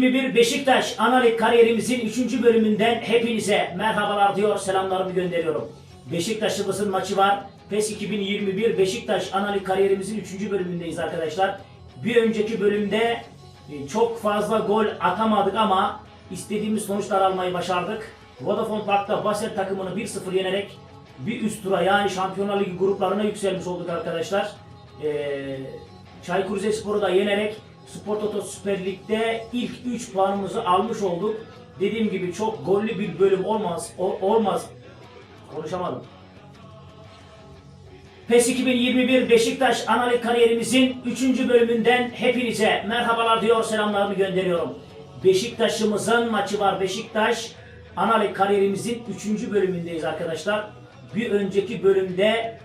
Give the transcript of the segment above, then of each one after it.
PES 2021 Beşiktaş Analik kariyerimizin 3. bölümünden hepinize merhabalar diyor, selamlarımı gönderiyorum. Beşiktaş'ımızın maçı var. PES 2021 Beşiktaş Analik kariyerimizin 3. bölümündeyiz arkadaşlar. Bir önceki bölümde e, çok fazla gol atamadık ama istediğimiz sonuçlar almayı başardık. Vodafone Park'ta Basel takımını 1-0 yenerek bir üst tura yani Şampiyonlar Ligi gruplarına yükselmiş olduk arkadaşlar. Ee, Çaykur Rizespor'u da yenerek Spor Toto Süper Lig'de ilk 3 puanımızı almış olduk. Dediğim gibi çok gollü bir bölüm olmaz. o- olmaz. Konuşamadım. PES 2021 Beşiktaş Analik kariyerimizin 3. bölümünden hepinize merhabalar diyor selamlarımı gönderiyorum. Beşiktaş'ımızın maçı var. Beşiktaş Analik kariyerimizin 3. bölümündeyiz arkadaşlar. Bir önceki bölümde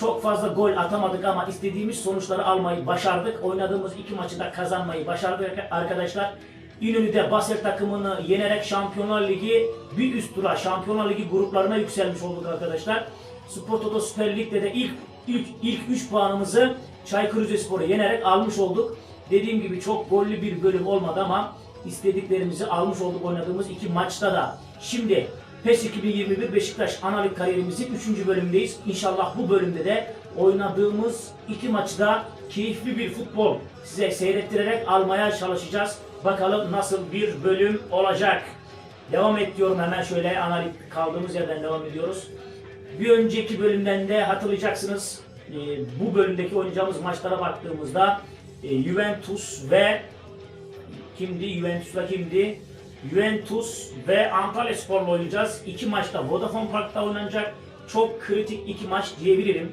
çok fazla gol atamadık ama istediğimiz sonuçları almayı başardık. Oynadığımız iki maçı da kazanmayı başardık arkadaşlar. İnönü'de Basel takımını yenerek Şampiyonlar Ligi bir üst tura Şampiyonlar Ligi gruplarına yükselmiş olduk arkadaşlar. Spor Toto Süper Lig'de de ilk ilk ilk 3 puanımızı Çaykur Rizespor'u yenerek almış olduk. Dediğim gibi çok gollü bir bölüm olmadı ama istediklerimizi almış olduk oynadığımız iki maçta da. Şimdi PES 2021 Beşiktaş Analik kariyerimizin 3. bölümündeyiz. İnşallah bu bölümde de oynadığımız iki maçta keyifli bir futbol size seyrettirerek almaya çalışacağız. Bakalım nasıl bir bölüm olacak. Devam et hemen şöyle analik kaldığımız yerden devam ediyoruz. Bir önceki bölümden de hatırlayacaksınız. e, bu bölümdeki oynayacağımız maçlara baktığımızda e, Juventus ve kimdi? Juventus'la kimdi? Juventus ve Antalya Spor'la oynayacağız. İki maçta Vodafone Park'ta oynanacak. Çok kritik iki maç diyebilirim.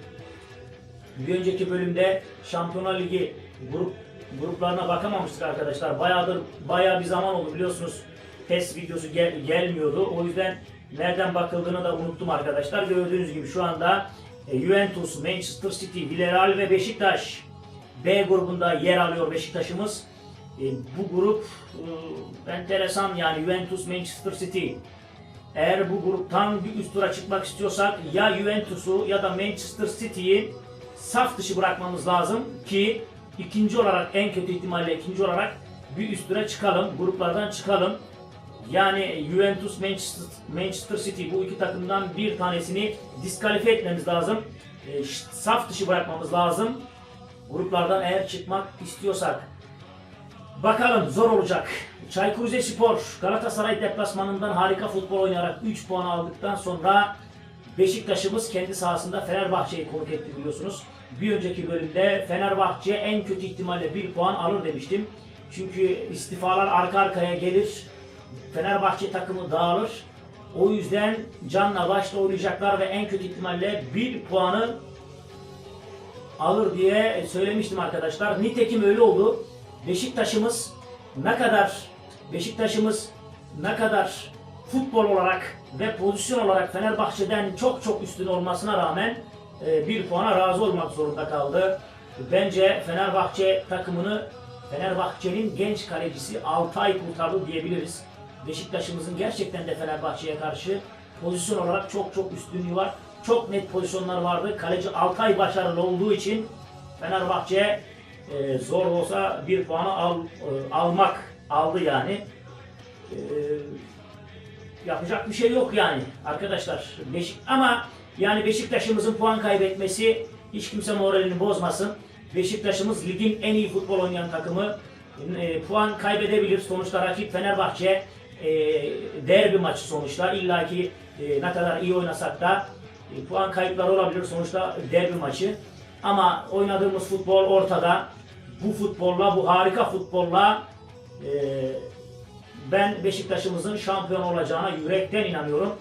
Bir önceki bölümde Şampiyonlar Ligi grup gruplarına bakamamıştık arkadaşlar. Bayağıdır bayağı bir zaman oldu biliyorsunuz. PES videosu gel- gelmiyordu. O yüzden nereden bakıldığını da unuttum arkadaşlar. Gördüğünüz gibi şu anda e, Juventus, Manchester City, Villarreal ve Beşiktaş B grubunda yer alıyor Beşiktaş'ımız. E, bu grup e, enteresan yani Juventus, Manchester City. Eğer bu gruptan bir üst tura çıkmak istiyorsak ya Juventus'u ya da Manchester City'yi saf dışı bırakmamız lazım ki ikinci olarak en kötü ihtimalle ikinci olarak bir üst tura çıkalım, gruplardan çıkalım. Yani Juventus, Manchester, Manchester City bu iki takımdan bir tanesini diskalifiye etmemiz lazım. E, saf dışı bırakmamız lazım. Gruplardan eğer çıkmak istiyorsak. Bakalım zor olacak. Çaykur Rizespor Galatasaray deplasmanından harika futbol oynayarak 3 puan aldıktan sonra Beşiktaş'ımız kendi sahasında Fenerbahçe'yi konuk etti biliyorsunuz. Bir önceki bölümde Fenerbahçe en kötü ihtimalle 1 puan alır demiştim. Çünkü istifalar arka arkaya gelir. Fenerbahçe takımı dağılır. O yüzden canla başla oynayacaklar ve en kötü ihtimalle 1 puanı alır diye söylemiştim arkadaşlar. Nitekim öyle oldu. Beşiktaş'ımız ne kadar Beşiktaş'ımız ne kadar futbol olarak ve pozisyon olarak Fenerbahçe'den çok çok üstün olmasına rağmen e, bir puana razı olmak zorunda kaldı. Bence Fenerbahçe takımını Fenerbahçe'nin genç kalecisi Altay kurtardı diyebiliriz. Beşiktaş'ımızın gerçekten de Fenerbahçe'ye karşı pozisyon olarak çok çok üstünlüğü var. Çok net pozisyonlar vardı. Kaleci Altay başarılı olduğu için Fenerbahçe e, zor olsa bir puanı al, e, almak aldı yani. E, yapacak bir şey yok yani arkadaşlar. Beşik ama yani Beşiktaş'ımızın puan kaybetmesi hiç kimse moralini bozmasın. Beşiktaş'ımız ligin en iyi futbol oynayan takımı. E, puan kaybedebilir. Sonuçta rakip Fenerbahçe e, derbi maçı sonuçta. İlla ki e, ne kadar iyi oynasak da e, puan kayıpları olabilir. Sonuçta derbi maçı. Ama oynadığımız futbol ortada. Bu futbolla, bu harika futbolla e, ben Beşiktaş'ımızın şampiyon olacağına yürekten inanıyorum.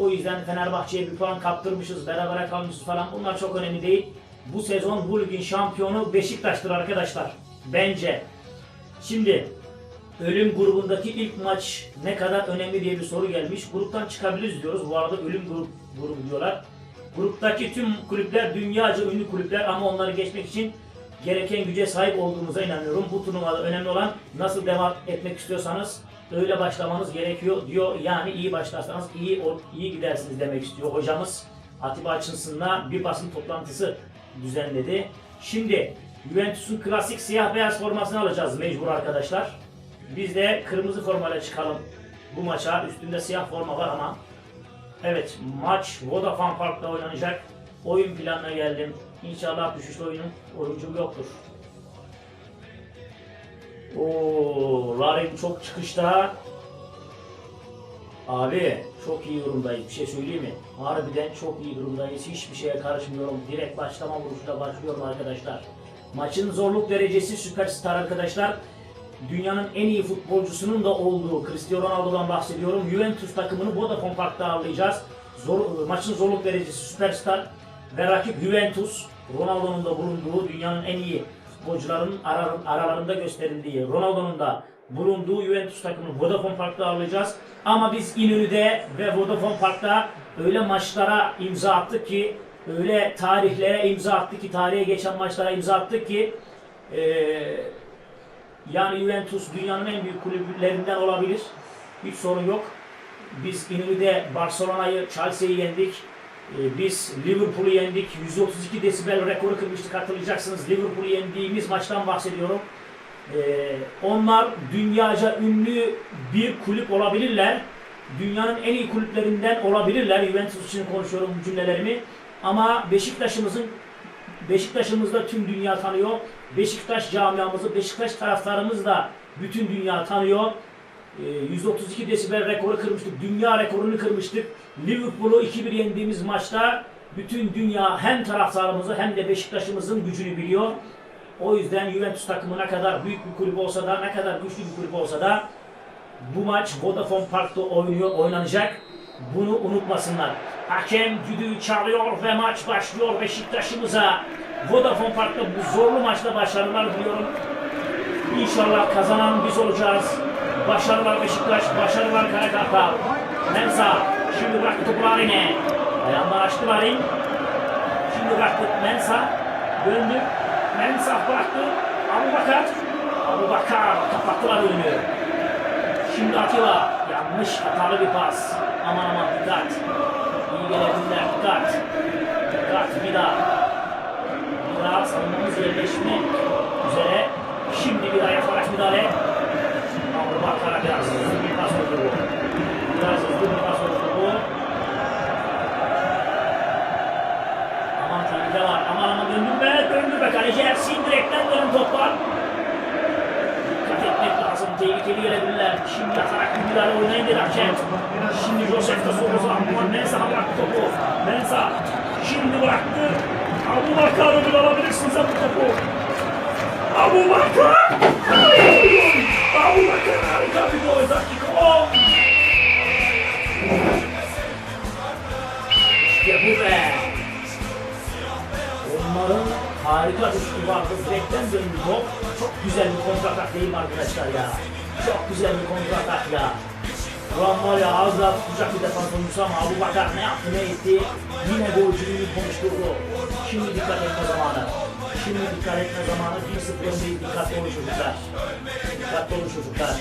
O yüzden Fenerbahçe'ye bir puan kaptırmışız, berabere kalmışız falan bunlar çok önemli değil. Bu sezon bu ligin şampiyonu Beşiktaş'tır arkadaşlar. Bence. Şimdi ölüm grubundaki ilk maç ne kadar önemli diye bir soru gelmiş. Gruptan çıkabiliriz diyoruz. Bu arada ölüm grubu diyorlar. Gruptaki tüm kulüpler dünyaca ünlü kulüpler ama onları geçmek için gereken güce sahip olduğumuza inanıyorum. Bu turnuvada önemli olan nasıl devam etmek istiyorsanız öyle başlamanız gerekiyor diyor. Yani iyi başlarsanız iyi iyi gidersiniz demek istiyor hocamız. Atiba Açınsın'la bir basın toplantısı düzenledi. Şimdi Juventus'un klasik siyah beyaz formasını alacağız mecbur arkadaşlar. Biz de kırmızı formayla çıkalım bu maça. Üstünde siyah forma var ama. Evet maç Vodafone Park'ta oynanacak. Oyun planına geldim. İnşallah düşüş oyunu oyuncum yoktur. Oo, Larin çok çıkışta. Abi çok iyi durumdayız. Bir şey söyleyeyim mi? Harbiden çok iyi durumdayız. Hiçbir şeye karışmıyorum. Direkt başlama vuruşuyla başlıyorum arkadaşlar. Maçın zorluk derecesi süperstar arkadaşlar. Dünyanın en iyi futbolcusunun da olduğu Cristiano Ronaldo'dan bahsediyorum. Juventus takımını Vodafone Park'ta ağırlayacağız. Zor, maçın zorluk derecesi süperstar ve rakip Juventus. Ronaldo'nun da bulunduğu dünyanın en iyi futbolcuların ara- aralarında gösterildiği, Ronaldo'nun da bulunduğu Juventus takımını Vodafone Park'ta ağırlayacağız. Ama biz İnönü'de ve Vodafone Park'ta öyle maçlara imza attık ki, öyle tarihlere imza attık ki, tarihe geçen maçlara imza attık ki, eee yani Juventus dünyanın en büyük kulüplerinden olabilir. Hiç sorun yok. Biz İnönü'de Barcelona'yı, Chelsea'yi yendik. Ee, Biz Liverpool'u yendik. 132 desibel rekoru kırmıştık hatırlayacaksınız. Liverpool'u yendiğimiz maçtan bahsediyorum. Ee, Onlar dünyaca ünlü bir kulüp olabilirler. Dünyanın en iyi kulüplerinden olabilirler. Juventus için konuşuyorum cümlelerimi. Ama Beşiktaş'ımızın Beşiktaş'ımızı da tüm dünya tanıyor. Beşiktaş camiamızı, Beşiktaş taraftarımız da bütün dünya tanıyor. Ee, 132 desibel rekoru kırmıştık. Dünya rekorunu kırmıştık. Liverpool'u 2-1 yendiğimiz maçta bütün dünya hem taraftarımızı hem de Beşiktaş'ımızın gücünü biliyor. O yüzden Juventus takımı ne kadar büyük bir kulüp olsa da, ne kadar güçlü bir kulüp olsa da bu maç Vodafone Park'ta oynuyor, oynanacak. Bunu unutmasınlar. Hakem düdüğü çalıyor ve maç başlıyor Beşiktaş'ımıza. Vodafone Park'ta bu zorlu maçta başarılar diliyorum. İnşallah kazanan biz olacağız. Başarılar Beşiktaş, başarılar Karakartal. Mensa, şimdi bıraktı topu Larin'e. Ayağından açtı Larin. Şimdi bıraktı Mensa. Döndü. Mensa bıraktı. Abu Bakar. Abu Bakar kapattılar önünü. Şimdi Atilla. Yanlış hatalı bir pas. Aman aman dikkat. İyi gelebilirler dikkat. Dikkat bir daha. Savunmamız yerleşmek üzere. Şimdi bir daha yaparak müdahale. Abu Bakar'a biraz hızlı bir pas oldu bu. Biraz hızlı bir pas oldu bu. Aman tehlike var. Aman aman döndüm be. Döndüm be. Kaleci Ersin direkten dönen toplar. Dikkat etmek lazım. Tehlikeli gelebilirler. Şimdi atarak müdahale oynayın dedi hakem. Şimdi Josef de soru zaman. Mensah bıraktı topu. Mensah şimdi bıraktı. Abu bir alabilirsiniz bu topu. Abu Bakar! Abu Bakar harika bir gol. Dakika 10. İşte bu be. Onların harika şutu vardı. Direkten döndü top. Çok güzel bir kontratak değil mi arkadaşlar ya? Çok güzel bir kontratak ya. Ulan var ya az tutacak bir defans oyuncusu ama Abu Bakar ne yaptı ne etti? Yine golcülüğünü konuşturdu. Şimdi dikkat etme zamanı. Şimdi dikkat etme zamanı. 1-0 öndeyiz. Dikkatli olun çocuklar. Dikkatli olun çocuklar.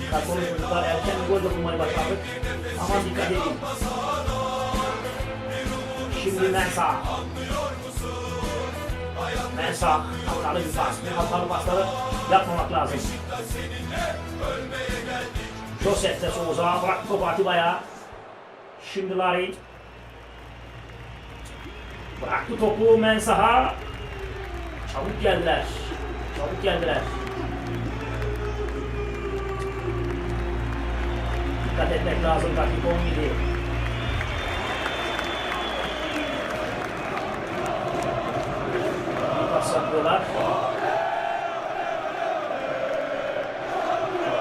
Dikkatli olun çocuklar. Erken bir gol de başardık. Aman dikkat edin. Şimdi Mensah. Mensah. Hatalı bir pas. Bu hatalı pasları yapmamak lazım. Joseph de Souza bıraktı topu Atiba'ya. Şimdi Larin. Bıraktı topu Mensah'a. Çabuk geldiler. Çabuk geldiler. Dikkat etmek lazım dakika 17. Bir pas yapıyorlar.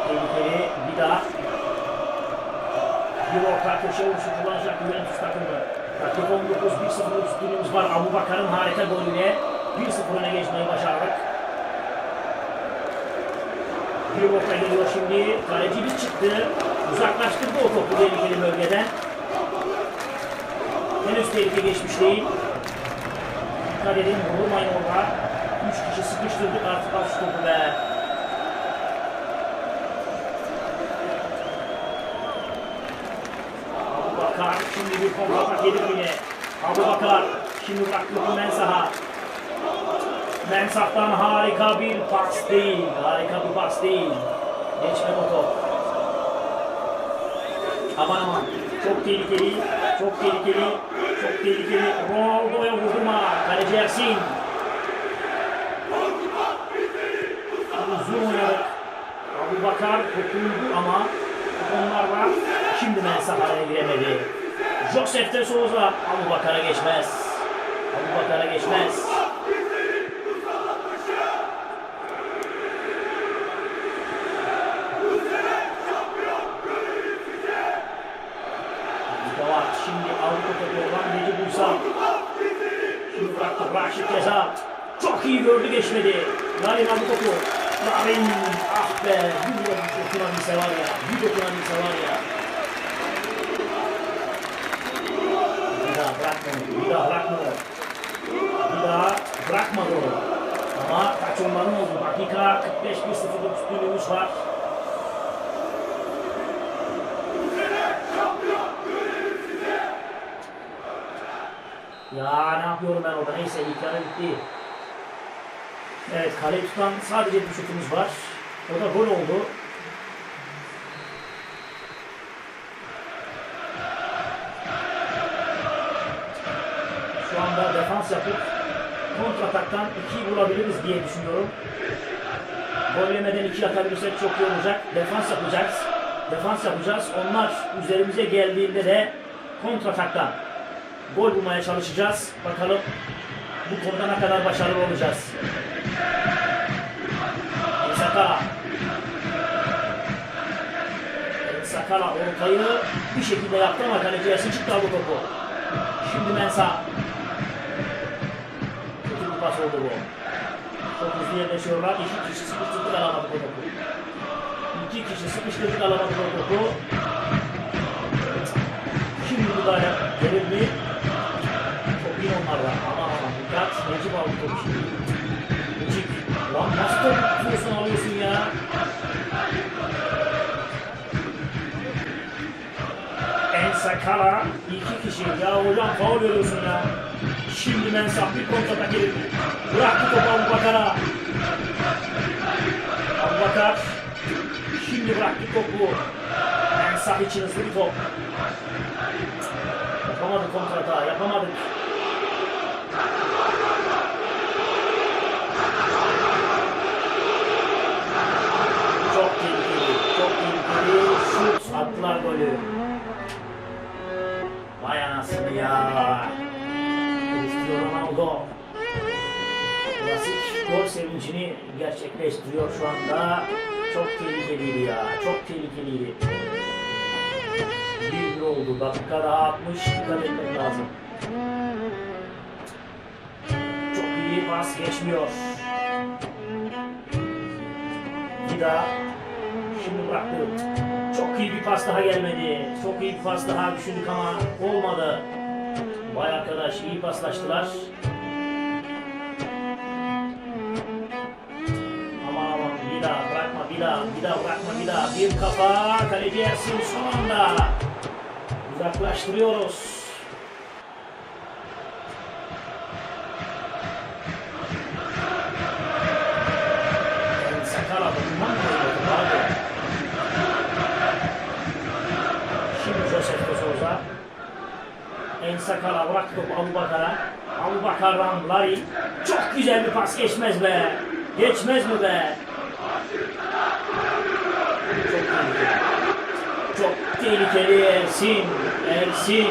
Tehlikeli bir daha. Bir orta köşe vuruşu. 19 1-0 üstünlüğümüz var. Abu Bakar'ın harika golüyle 1-0 öne geçmeyi başardık. Bir orta geliyor şimdi. Kaleci bir çıktı. Uzaklaştırdı o topu tehlikeli bölgeden. Henüz tehlike geçmiş değil. Dikkat edin vurmayın orada. Üç kişi sıkıştırdık artık şu topu be. Bakar şimdi bir kontratak yedi yine. Abu şimdi bıraktı bu Mensah'a. Mensah'tan harika bir pas değil. Harika bir pas değil. Geçmedi o top. Aman aman. Çok tehlikeli. Çok tehlikeli. Çok tehlikeli. Ronaldo'ya vurdurma. Kaleci Ersin. Uzun oynadık. Abu Bakar ama onlar var. Şimdi Mensah araya giremedi. Josef de Souza Abu Bakar'a geçmez. Abu Bakar'a geçmez. Şimdi Avrupa topu olan Necip Uysal. Şimdi bıraktı Raşit Ceza. Çok iyi gördü geçmedi. Larin aldı topu. Larin ah be bir dokunabilse var ya. Bir dokunabilse var ya. Bir bırakmadı. Bir daha bırakmadı. Bir daha bırakmadı. Ama kaç onların oldu. Dakika 45 1 0'lık üstünlüğümüz var. Ya ne yapıyorum ben orada? Neyse ilk yarı bitti. Evet kale tutan sadece bir şutumuz var. O da gol oldu. Kontrataktan 2'yi bulabiliriz diye düşünüyorum. Gol yemeden 2 atabilirsek çok iyi olacak. Defans yapacağız. Defans yapacağız. Onlar üzerimize geldiğinde de kontrataktan gol bulmaya çalışacağız. Bakalım bu konuda ne kadar başarılı olacağız. Sakala. Sakala ortayı bir şekilde yaptı ama kaleci Yasin çıktı aldı topu. Şimdi Mensah. Pas oldu bu. Çok hızlı yerleşiyorlar. İki kişi sıkıştırdık alamadık o topu. İki kişi sıkıştırdık alamadık o topu. Şimdi müdahale mi? Çok iyi onlardan. Aman aman dikkat. Necip aldı topu şimdi. Necip. Lan nasıl top tutuyorsun alıyorsun ya? En Sakala iki kişi. Ya hocam faul veriyorsun ya. Şimdi Mensah bir kontrata gelir. Bıraktı topu Abu Bakar'a. Abu Bakar. Şimdi bıraktı topu. Mensah için hızlı bir top. Yapamadık kontrata, yapamadık. Çok tehlikeli, çok tehlikeli. Şut attılar golü. Vay anasını ya. Cristiano Ronaldo. Klasik gol sevincini gerçekleştiriyor şu anda. Çok tehlikeliydi ya, çok tehlikeliydi. 1 oldu. Dakika daha 60. Dikkat etmek lazım. Çok iyi pas geçmiyor. Vida şimdi bıraktı. Çok iyi bir pas daha gelmedi. Çok iyi bir pas daha düşündük ama olmadı. Vay arkadaş iyi paslaştılar. Aman aman Vida bırakma Vida. Vida bırakma Vida. Bir kafa kaleci Ersin son anda. Uzaklaştırıyoruz. Sakala bıraktı topu Abu Bakar'a. Abu Bakar'dan Larry. Çok güzel bir pas geçmez be. Geçmez mi be? Çok tehlikeli. Çok tehlikeli Ersin. Ersin.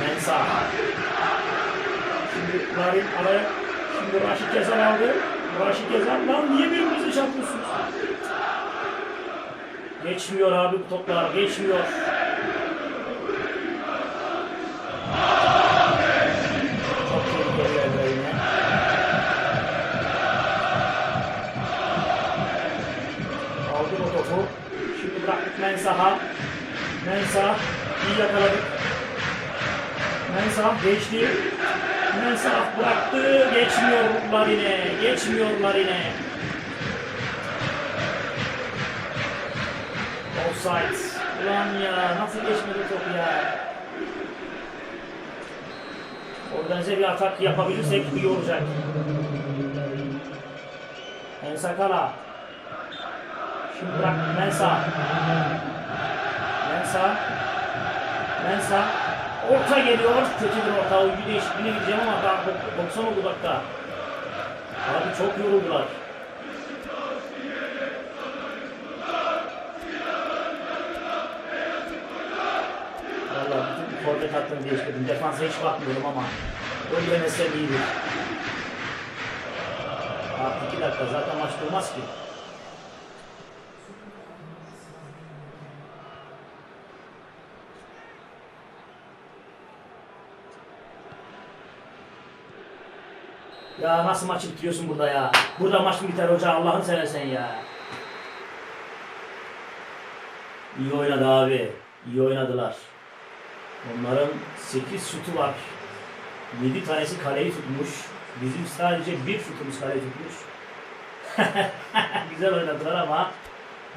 Mensah. Şimdi Narin araya. Şimdi Raşit Gezal aldı. Raşit Gezal lan niye birbirinize çarpıyorsunuz? Geçmiyor abi bu toplar. Geçmiyor. Aldı o topu. Şimdi bıraktık Mensah'a. Mensah iyi yakaladık. Mensah geçti. Mensah bıraktı. Geçmiyorlar yine. Geçmiyorlar yine. Offside. Ulan ya nasıl geçmedi top ya. Organize bir atak yapabilirsek iyi olacak. Ensakala. Şimdi bırak Mensa. Mensa. Mensa. Orta geliyor. Kötü bir orta. Oyuncu değişikliğine gideceğim ama daha 90 oldu dakika. Abi çok yoruldular. Hattını değiştirdim. Defansa hiç bakmıyorum ama gol yemezsem iyidir. Artık iki dakika zaten maç durmaz ki. Ya nasıl maçı bitiriyorsun burada ya? Burada maç mı biter hoca Allah'ın seversen ya. İyi oynadı abi. İyi oynadılar. Onların 8 şutu var. 7 tanesi kaleyi tutmuş. Bizim sadece bir şutumuz kaleyi tutmuş. Güzel oynadılar ama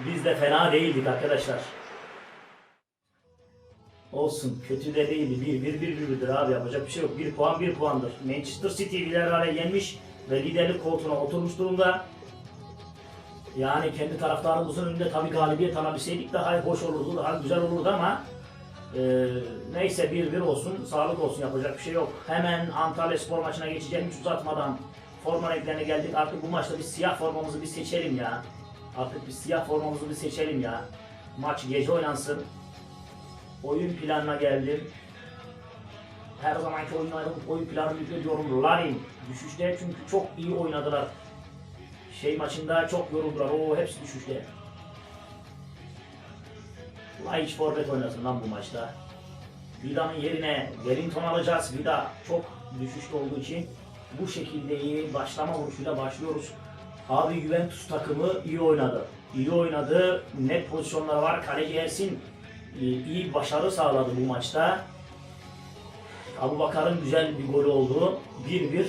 biz de fena değildik arkadaşlar. Olsun. Kötü de değildi. 1 1 1 1'dir abi. Yapacak bir şey yok. 1 puan 1 puandır. Manchester City Villarreal'e yenmiş ve liderlik koltuğuna oturmuş durumda. Yani kendi taraftarımızın önünde tabii galibiyet alabilseydik daha hoş olurdu, daha güzel olurdu ama e, neyse 1-1 olsun, sağlık olsun yapacak bir şey yok. Hemen Antalya Spor maçına geçeceğim hiç uzatmadan. Forma renklerine geldik. Artık bu maçta bir siyah formamızı bir seçelim ya. Artık bir siyah formamızı bir seçelim ya. Maç gece oynansın. Oyun planına geldim. Her zamanki oyunlarım, oyun planını yüklüyorum. Larin düşüşte çünkü çok iyi oynadılar. Şey maçında çok yoruldular. O hepsi düşüşte. Laiç forvet oynasın lan bu maçta. Vida'nın yerine Wellington alacağız. Vida çok düşüşte olduğu için bu şekilde iyi başlama vuruşuyla başlıyoruz. Abi Juventus takımı iyi oynadı. İyi oynadı. Net pozisyonları var. Kaleci Ersin iyi başarı sağladı bu maçta. Abu Bakar'ın güzel bir golü oldu. 1-1.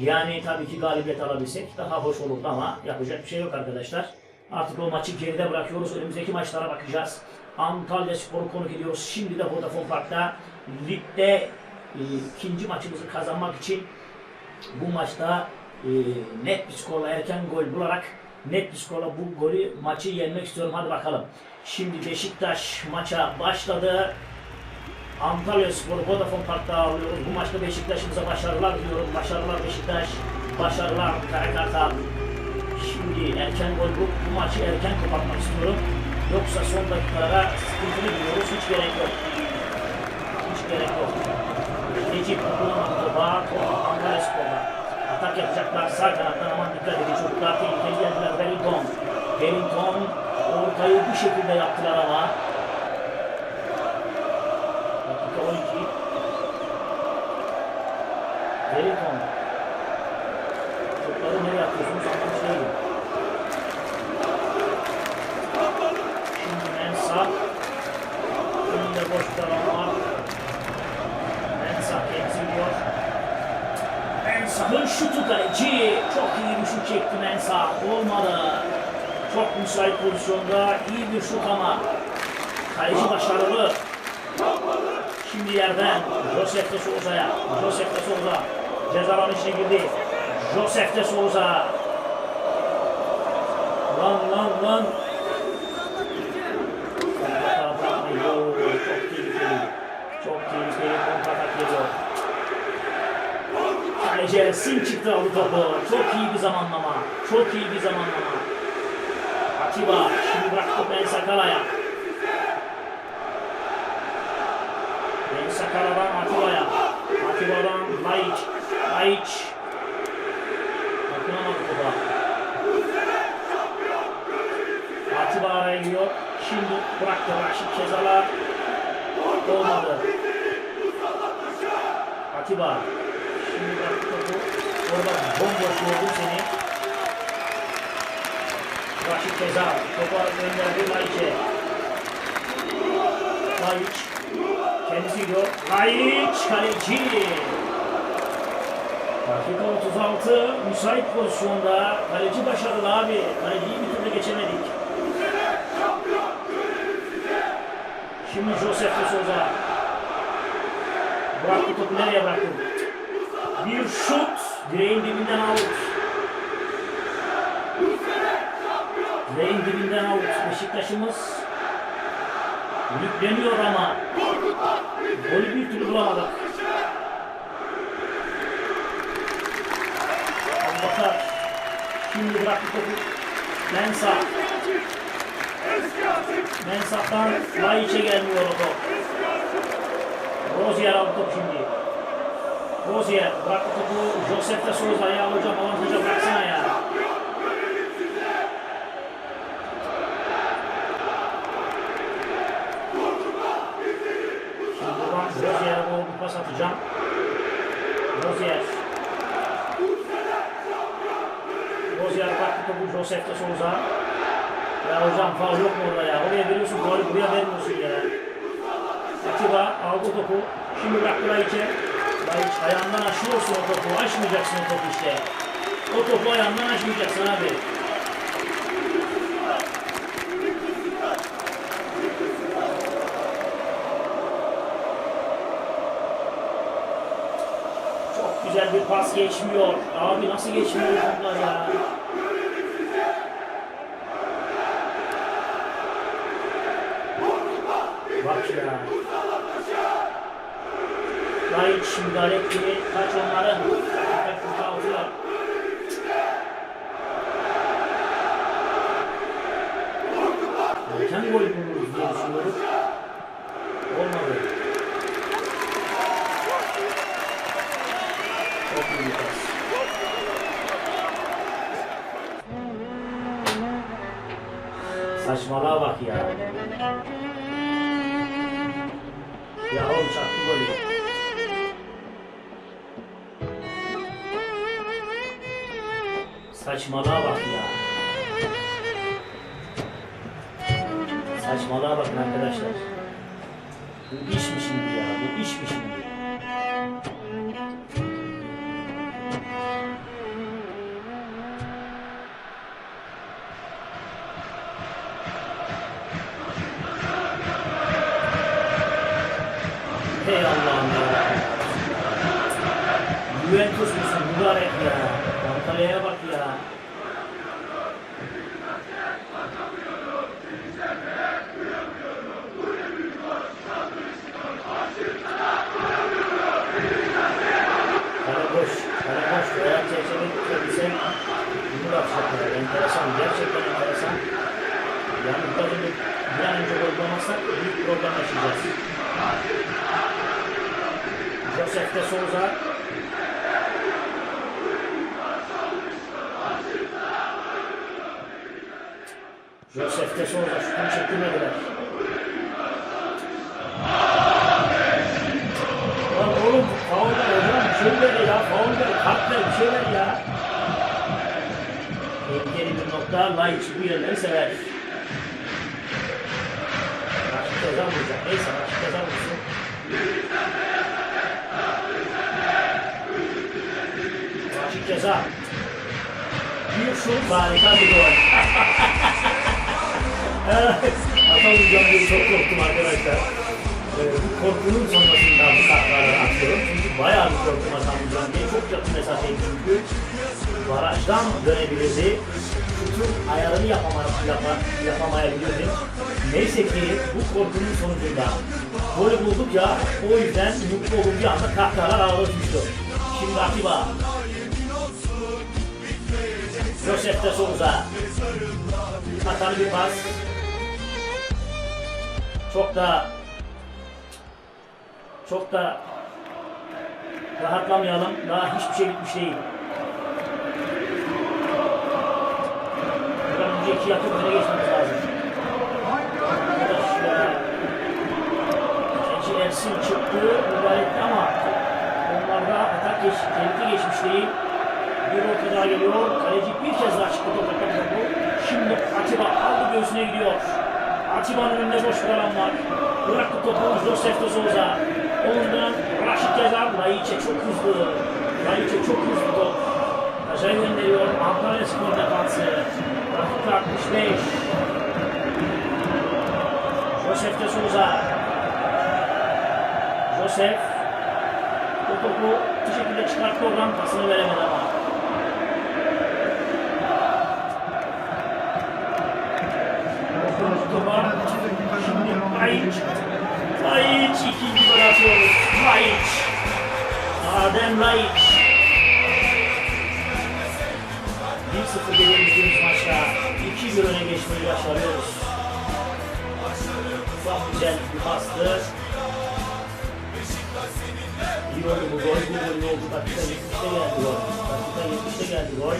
Yani tabii ki galibiyet alabilsek daha hoş olurdu ama yapacak bir şey yok arkadaşlar. Artık o maçı geride bırakıyoruz. Önümüzdeki maçlara bakacağız. Antalya Spor'u konuk ediyoruz. Şimdi de Vodafone Park'ta ligde e, ikinci maçımızı kazanmak için bu maçta e, net bir skorla erken gol bularak net bir skorla bu golü maçı yenmek istiyorum. Hadi bakalım. Şimdi Beşiktaş maça başladı. Antalya Spor Vodafone Park'ta ağırlıyoruz. Bu maçta Beşiktaş'ımıza başarılar diliyorum. Başarılar Beşiktaş. Başarılar Karakartal. Şimdi erken gol bu. Bu maçı erken kapatmak istiyorum. Yoksa son dakikalara sıkıntılı gidiyoruz. Hiç gerek yok. Hiç gerek yok. Necip bulamadı. Top Antalya Spor'da. Atak yapacaklar. Sağ kanattan aman dikkat edin. Çocuklar tehlikeli geldiler. Wellington. Wellington ortayı bu şekilde yaptılar ama. Dakika 12. Wellington. Topları nereye atıyorsunuz anlamış değilim. Mensa. Önünde boş alan var. Mensa temsiliyor. Mensah'ın şutu kaleci. Çok iyi bir şut çekti Mensah. Olmadı. Çok müsait pozisyonda. iyi bir şut ama. Kaleci başarılı. Şimdi yerden Josef de Souza'ya. Josef de Souza. Ceza alanı içine girdi. Josef de Souza. Lan lan lan. Yo, Çok tehlikeli. Çok tehlikeli kontratak geliyor. Ersin çıktı topu. Çok iyi bir zamanlama. Çok iyi bir zamanlama. Atiba şimdi bıraktı Ben Sakala'ya. Ben Sakala'dan Atiba'ya. Atiba'dan Laiç. Laiç. Dokunamadı topa. Atiba araya giriyor. Şimdi bıraktı Raşit Kezal'a. Olmadı. Atiba. Şimdi bıraktı topu. Orada bomboş gördüm seni. Raşit Kezal. Topa gönderdi Laiç'e. Laiç. Kendisi gidiyor. Laiç kaleci. Dakika 36. Müsait pozisyonda. Kaleci başarılı abi. Kaleciyi bir türlü geçemedik. Şimdi Josef de Souza. Bıraktı topu nereye bıraktı? Bir şut. Direğin dibinden out. Direğin dibinden out. Beşiktaş'ımız yükleniyor ama golü bir türlü bulamadık. Abubakar şimdi bıraktı topu. Mensah. Mensah'tan Laiç'e gelmiyor o top. Rozier aldı topu şimdi. Rozier bıraktı topu. Josef de Souza ya hocam avantaja bıraksana ya. Rozier'e bir pas atacağım. Rozier. Rozier bıraktı topu Josef de Souza. Ya hocam faul yok mu orada ya? Oraya veriyorsun golü buraya vermiyorsun ya. Atiba aldı topu. Şimdi bıraktı Laiç'e. Laiç ayağından aşıyorsun o topu. Aşmayacaksın o topu işte. O topu ayağından aşmayacaksın abi. Çok güzel bir pas geçmiyor. Abi nasıl geçmiyor bunlar ya? Bak ya. Laiç müdahale Saçmalığa bakın arkadaşlar. Bu iş mi şimdi ya? Bu iş mi şimdi? Josef de Souza şutunu çektiğine kadar. Lan oğlum faul ver hocam bir şey ver ya faul ver kart ver bir şey ver ya. Tehlikeli bir nokta Laiç bu yerleri sever. Raşit ceza vuracak. Neyse Raşit ceza vursun. Raşit ceza. Bir şut harika bir gol. Atamayacağım diye çok korktum arkadaşlar. Ee, bu korkunun sonrasında bu kartları atıyorum. Çünkü bayağı bir korktum atamayacağım diye. Çok yakın mesafeydi çünkü. Barajdan dönebilirdi. Şutun ayarını yapama, yapa, yapamayabilirdi. Neyse ki bu korkunun sonucunda golü bulduk ya o yüzden mutlu olduğum bir anda kahkahalar düştü. Şimdi Atiba. Josef de Souza. Hatalı bir pas. Çok da çok da rahatlamayalım. Daha hiçbir şey bitmiş değil. Buradan önce iki yatıp öne geçmemiz lazım. Genci Ersin çıktı, etti ama onlarda atak geç, tehlike geçmiş değil. Bir orta daha geliyor. Kaleci bir kez daha çıktı. Şimdi Atiba aldı göğsüne gidiyor. Atiba'nın önünde boş bir alan var. Bıraktı topu Josef de Souza. Ondan Raşit Gezal. Laiç'e çok hızlı. Laiç'e çok hızlı top. Taş'a gönderiyor. Antalya Spor defansı. Dakika 65. Josef de Souza. Josef. O topu bir şekilde çıkarttı oradan pasını veremedi ama. Bayiç. 1-0 yenildiğimiz maçta 2-1 öne geçmeyi başarıyoruz. Çok güzel bir pastı. İyi oldu bu gol, bu gol iyi oldu. Dakika 70'te geldi gol. Dakika 70'te geldi gol.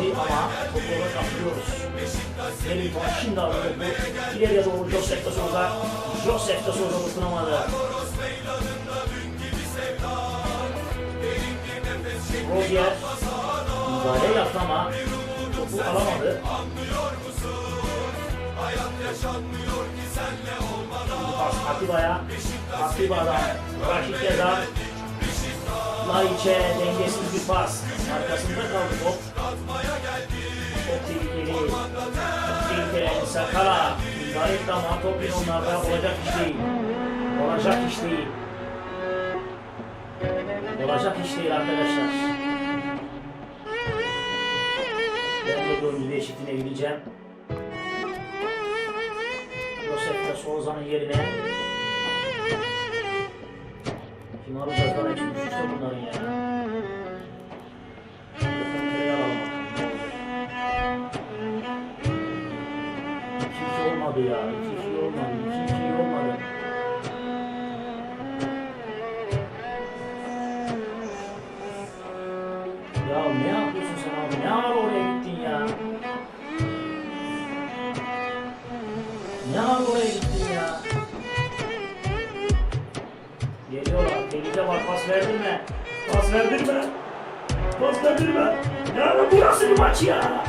İndirdi ama topu ona kaptırıyoruz. Wellington şimdi aldı topu. İleriye doğru Josef de Souza. Josef de Souza tutunamadı. Rozier müdahale yaptı ama topu alamadı. Şimdi pas Atiba'ya. Atiba'dan Raşit Gezal. Laiç'e dengesiz bir pas. Arkasında kaldı top. Sakala. Müdahale etti ama top yine onlarda olacak iş değil. Olacak iş değil. Olacak iş değil arkadaşlar. Ben de dördüncü eşitine gideceğim. Yosef de Souza'nın yerine. Kim alacağız lan düşüşte bunların ya. Olmadı ya. 2-2 olmadı. 2-2 olmadı. Ya ne yapıyorsun sen abi? Ne ara oraya gittin ya? Ne ara oraya gittin ya? Geliyorlar. Tehlike var. Pas verdirme. Pas verdirme. Pas verdirme. Ya bu nasıl bir maç ya?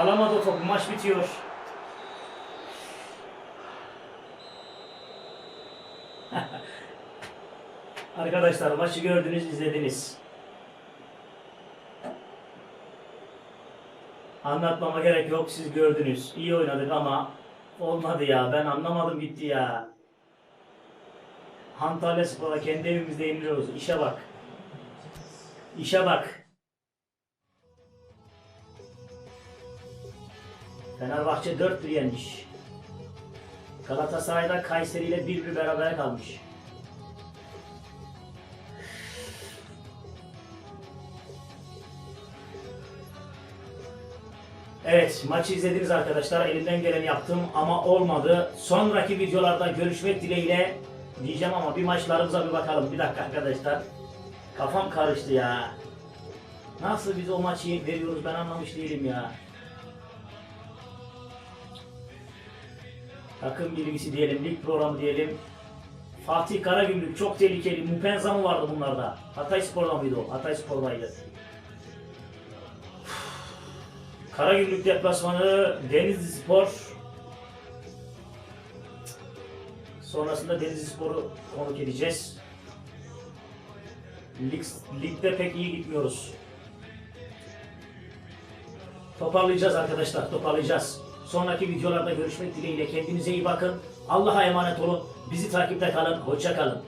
Alamadı topu maç bitiyor. Arkadaşlar maçı gördünüz izlediniz. Anlatmama gerek yok siz gördünüz. İyi oynadık ama olmadı ya ben anlamadım gitti ya. Antalya Spor'a kendi evimizde yeniliyoruz. İşe bak. İşe bak. Fenerbahçe 4-1 yenmiş. Galatasaray'da Kayseri ile 1-1 beraber kalmış. Evet, maçı izlediniz arkadaşlar. Elimden geleni yaptım ama olmadı. Sonraki videolarda görüşmek dileğiyle diyeceğim ama bir maçlarımıza bir bakalım. Bir dakika arkadaşlar. Kafam karıştı ya. Nasıl biz o maçı veriyoruz ben anlamış değilim ya. Takım bilgisi diyelim, lig programı diyelim. Fatih Karagümrük çok tehlikeli. Mupenza mı vardı bunlarda? Hatay Spor'da mıydı o? Hatay Spor'daydı. Karagümrük deplasmanı Denizli Spor. Sonrasında Denizli Spor'u konuk edeceğiz. Lig, ligde pek iyi gitmiyoruz. Toparlayacağız arkadaşlar, toparlayacağız. Sonraki videolarda görüşmek dileğiyle kendinize iyi bakın. Allah'a emanet olun. Bizi takipte kalın. Hoşça kalın.